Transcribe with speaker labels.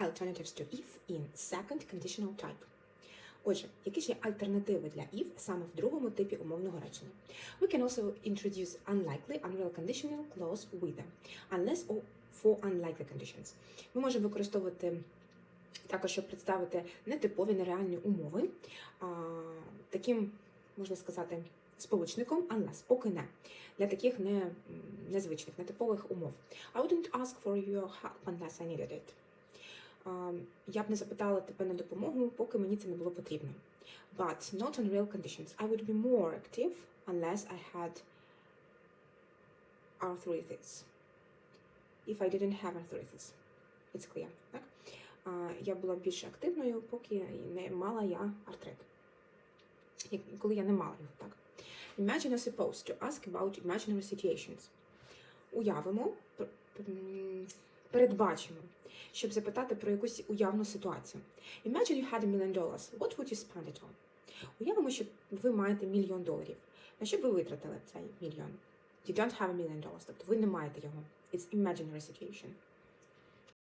Speaker 1: alternatives to if in second conditional type. Отже, які ж є альтернативи для if саме в другому типі умовного речення? We can also introduce unlikely, unreal conditional clause with unless or for unlikely conditions. Ми можемо використовувати також, щоб представити нетипові нереальні умови, а, таким, можна сказати, сполучником unless, поки не, для таких не, незвичних, нетипових умов. I wouldn't ask for your help unless I needed it. Я б не запитала тебе на допомогу, поки мені це не було потрібно. But not on real conditions. I would be more active unless I had arthritis. If I didn't have arthritis. It's clear, так? Я була більш активною, поки не мала я артрит. Коли я не мала його, так? Imagine you're supposed to ask about imaginary situations. Уявимо, передбачимо, щоб запитати про якусь уявну ситуацію. Imagine you had a million dollars. What would you spend it on? Уявимо, що ви маєте мільйон доларів. На що б ви витратили цей мільйон? You don't have a million dollars, тобто ви не маєте його. It's imaginary situation.